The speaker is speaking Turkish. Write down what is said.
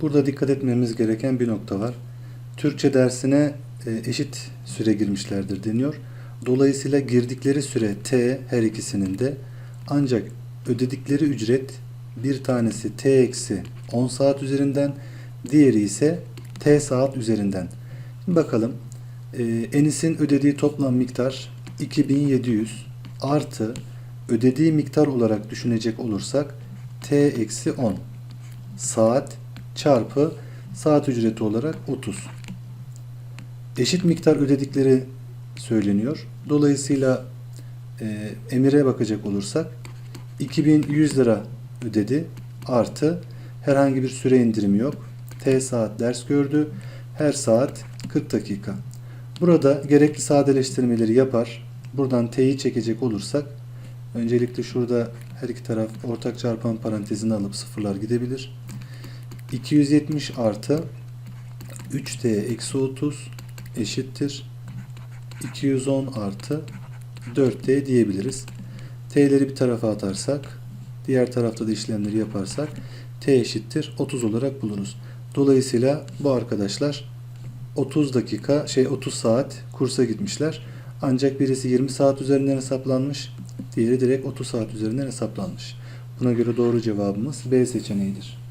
Burada dikkat etmemiz gereken bir nokta var. Türkçe dersine e, eşit süre girmişlerdir deniyor. Dolayısıyla girdikleri süre T her ikisinin de ancak ödedikleri ücret bir tanesi T eksi 10 saat üzerinden diğeri ise T saat üzerinden. Bakalım e, Enis'in ödediği toplam miktar 2700 artı ödediği miktar olarak düşünecek olursak T eksi 10 saat çarpı saat ücreti olarak 30. Eşit miktar ödedikleri söyleniyor. Dolayısıyla e, emire bakacak olursak 2100 lira ödedi artı herhangi bir süre indirimi yok. T saat ders gördü. Her saat 40 dakika. Burada gerekli sadeleştirmeleri yapar. Buradan T'yi çekecek olursak öncelikle şurada her iki taraf ortak çarpan parantezini alıp sıfırlar gidebilir. 270 artı 3T eksi 30 eşittir. 210 artı 4T diyebiliriz. T'leri bir tarafa atarsak, diğer tarafta da işlemleri yaparsak T eşittir 30 olarak buluruz. Dolayısıyla bu arkadaşlar 30 dakika, şey 30 saat kursa gitmişler. Ancak birisi 20 saat üzerinden hesaplanmış, diğeri direkt 30 saat üzerinden hesaplanmış. Buna göre doğru cevabımız B seçeneğidir.